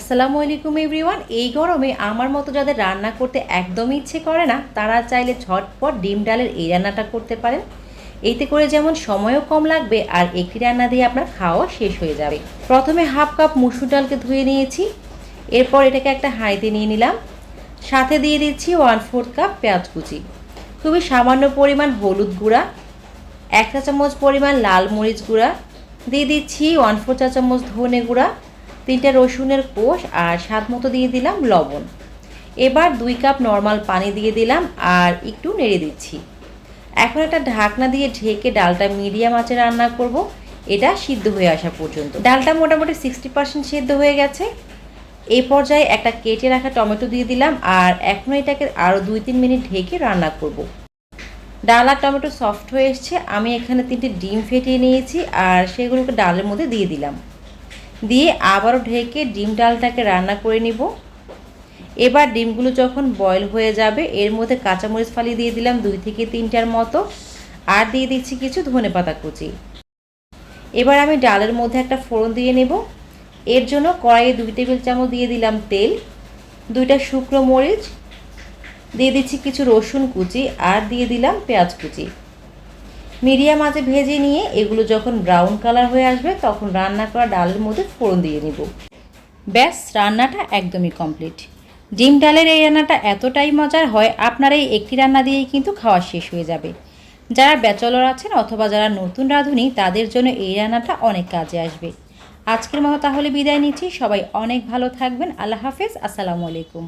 আসসালামু আলাইকুম এভরিওয়ান। এই গরমে আমার মতো যাদের রান্না করতে একদমই ইচ্ছে করে না, তারা চাইলে ঝটপট ডিম ডালের এই রান্নাটা করতে পারেন। এতে করে যেমন সময়ও কম লাগবে আর একটি রান্না দিয়ে আপনার খাওয়া শেষ হয়ে যাবে। প্রথমে হাফ কাপ মুসুর ডালকে ধুয়ে নিয়েছি। এরপর এটাকে একটা হাঁড়িতে নিয়ে নিলাম। সাথে দিয়ে দিচ্ছি ওয়ান ফোর্থ কাপ পেঁয়াজ কুচি। খুবই সামান্য পরিমাণ হলুদ গুঁড়া, এক চা চামচ পরিমাণ লাল মরিচ গুঁড়া, দিয়ে দিচ্ছি ওয়ান ফোর চা চামচ ধনে গুঁড়া তিনটা রসুনের কোষ আর স্বাদ মতো দিয়ে দিলাম লবণ। এবার দুই কাপ নর্মাল পানি দিয়ে দিলাম আর একটু নেড়ে দিচ্ছি। এখন একটা ঢাকনা দিয়ে ঢেকে ডালটা মিডিয়াম আঁচে রান্না করব। এটা সিদ্ধ হয়ে আসা পর্যন্ত। ডালটা মোটামুটি সিক্সটি পার্সেন্ট সিদ্ধ হয়ে গেছে। এই পর্যায়ে একটা কেটে রাখা টমেটো দিয়ে দিলাম আর এখন এটাকে আরও দুই তিন মিনিট ঢেকে রান্না করব। ডাল আর টমেটো সফট হয়ে এসছে। আমি এখানে তিনটে ডিম ফেটিয়ে নিয়েছি আর সেগুলোকে ডালের মধ্যে দিয়ে দিলাম। দিয়ে আবারও ঢেকে ডিম ডালটাকে রান্না করে নিব। এবার ডিমগুলো যখন বয়েল হয়ে যাবে, এর মধ্যে কাঁচামরিচ ফালি দিয়ে দিলাম দুই থেকে তিনটার মতো। আর দিয়ে দিচ্ছি কিছু ধনে পাতা কুচি। এবার আমি ডালের মধ্যে একটা ফোড়ন দিয়ে নেব। এর জন্য কড়াইয়ে দুই টেবিল চামচ দিয়ে দিলাম তেল, দুইটা শুকনো মরিচ, দিয়ে দিচ্ছি কিছু রসুন কুচি, আর দিয়ে দিলাম পেঁয়াজ কুচি। মিডিয়াম আঁচে ভেজে নিয়ে এগুলো যখন ব্রাউন কালার হয়ে আসবে, তখন রান্না করা ডালের মধ্যে ফোড়ন দিয়ে নিব। ব্যাস, রান্নাটা একদমই কমপ্লিট ডিম ডালের এই রান্নাটা এতটাই মজার হয়, আপনার এই একটি রান্না দিয়েই কিন্তু খাওয়া শেষ হয়ে যাবে। যারা ব্যাচলর আছেন অথবা যারা নতুন রাঁধুনি, তাদের জন্য এই রান্নাটা অনেক কাজে আসবে। আজকের মতো তাহলে বিদায় নিচ্ছি। সবাই অনেক ভালো থাকবেন। আল্লাহ হাফেজ। আসসালামু আলাইকুম।